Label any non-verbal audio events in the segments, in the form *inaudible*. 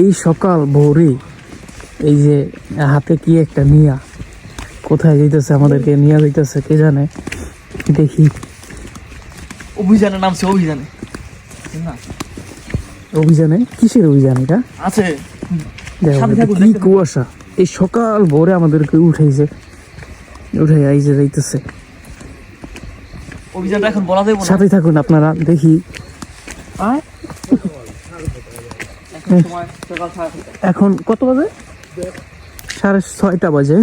এই সকাল ভোরে এই যে হাতে কি একটা নিয়া কোথায় যাইতেছে আমাদেরকে নিয়ে যাইতেছে কে জানে? দেখি। অভিযানের নাম সে অভিযানে। অভিযানে? কিসের অভিযান এটা? আছে। কি কুয়াশা? এই সকাল ভোরে আমাদেরকে উঠাইছে। উঠে যাইতেছে। অভিযানটা এখন বলা যাবে সাথে থাকুন আপনারা দেখি। এখন কত বাজে? সাড়ে ছয়টা বাজে।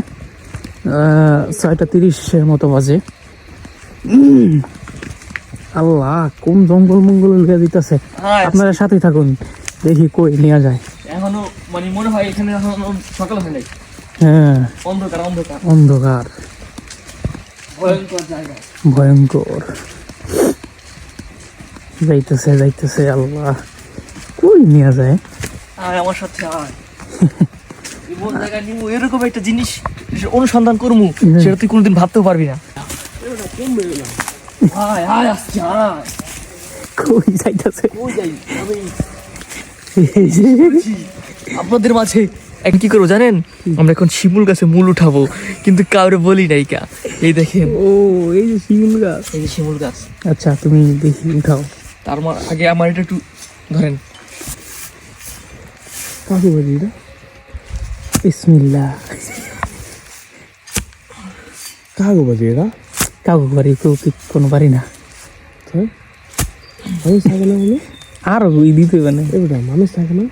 ছয়টা তিরিশের মতো বাজে। আল্লাহ কোন জঙ্গল মঙ্গল লিখে দিতেছে। হ্যাঁ, আপনারা সাথে থাকুন। দেখি কই নেওয়া যায়। এখনও মানে মনে হয় এখানে এখনও সকাল হয় নাই। হ্যাঁ। অন্ধকার অন্ধকার। অন্ধকার। ভয়ঙ্কর জায়গা। ভয়ঙ্কর। যাইতেছে যাইতেছে আল্লাহ। কই নেওয়া যায়? আয় আমার সাথে আয়। *laughs* জায়গায় নিমু এরকম একটা জিনিস অনুসন্ধান হুম। সেটা তুই কোনোদিন ভাবতেও পারবি না। আয় আয় আসছি আয়। কই যাইতেছে? কই যাই? *laughs* আপনাদের মাঝে এখন কি করব জানেন? আমরা এখন শিমুল গাছে মূল উঠাবো কিন্তু কাউরে বলি নাই কা। এই দেখেন। ও এই যে শিমুল গাছ। এই যে শিমুল গাছ। আচ্ছা তুমি দেখি উঠাও। তার আগে আমার এটা একটু ধরেন। কাকে বাজি এটা? বিসমিল্লাহ কাগো বাজে এরা কাকু বাড়ি কেউ কোনো বাড়ি না। মানুষ থাকে না বলে? আরও ওই দিতে মানে এবার মানুষ থাকে না।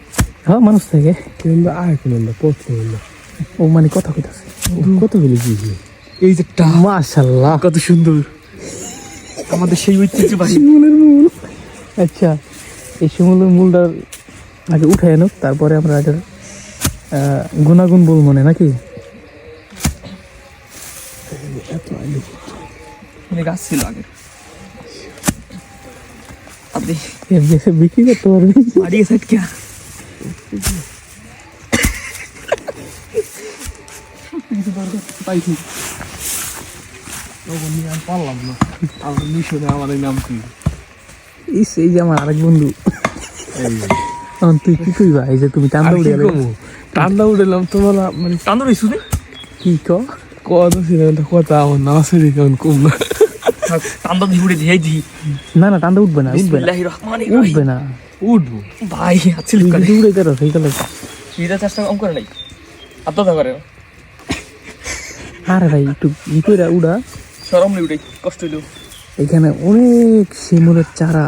হ্যাঁ মানুষ থাকে। কিন্তু আয় কোনো না পড়তে ও মানে কথা কইতাছে। কত বলে কি এই যে টা। মাশাল্লাহ। কত সুন্দর। আমাদের সেই ঐতিহ্যবাহী। শিমুলের মূল। আচ্ছা এই শিমুলের মূলটা আগে উঠে এনো তারপরে আমরা এটার আহ, গুণাগুণ বল মনে নাকি? গাছ ছিল আগে। আপনি বিক্রি করতে বাড়িয়ে কে পাইছি পারলাম না আমার মিশনে আমার এই নাম কি? ইস এই যে আমার আরেক বন্ধু এই তুই কি কইবা? এই যে তুমি টান্দা উড়ে গেলে? ঠান্ডা উঠেলাম তোমার মানে টান্দর ইস্যু কি ক? কথা ছিল কথা আমার না আসলে কেমন কম না। টান্দর দিয়ে উড়ে দিয়ে দিই। না না টান্দা উঠবে না উঠবে না। উঠবে না। উঠবো। ভাই আছে উড়ে গেল সেই গেল এটা চেষ্টা কম করে নাই? আত্মহত্যা করে। আরে ভাই একটু ই করে উড়া। সরম উঠে কষ্ট হইলেও এখানে অনেক শিমুলের চারা।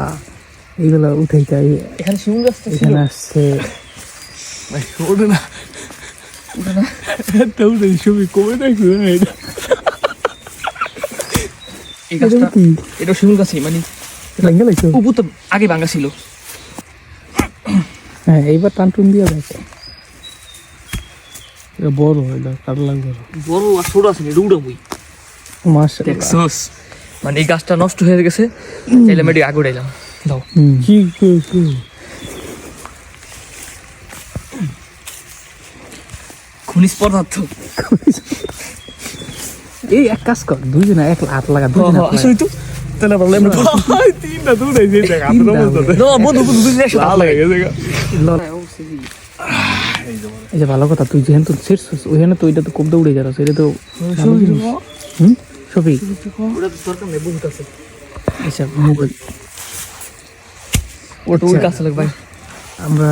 এইগুলা উঠে যাই এখানে শিমুল গাছ তো এখানে আসছে। না। একটা উঠে ছবি কমে দেখবে না এটা। এই এটা গাছটা এটা শিমুল গাছই মানে লাগছো তো আগে ভাঙা ছিল। হ্যাঁ এইবার টান টুন দিয়ে দেখ। এটা বড় লাগবে আর ছোট আছে এটা মাশাআল্লাহ। দেখছোস? মানে এই গাছটা নষ্ট হয়ে গেছে চাইলে আমি আগে উড়াইলাম দাও কি খনিজ পদার্থ এই এক কাজ কর দুইজনে এক হাত লাগা দুইজনে। আসলে তো তাহলে ভাই যে। না বন্ধু বন্ধু। এই যে ভালো কথা তুই যেহেন তো শেষ ওইখানে তো ওইটা তো উড়ে এটা তো হুম সবই ওটা দরকার নেই বহুত আছে আচ্ছা মোবাইল ওর কাছে লাগবে। ভাই আমরা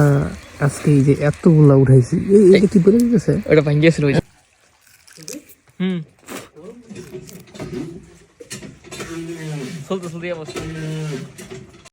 আজকে এই যে এতগুলা উঠাইছি এই এটা কি বলে গেছে? ওটা ভাঙ গিয়েছিল ওই। হুম। চলতে চলতে অবস্থা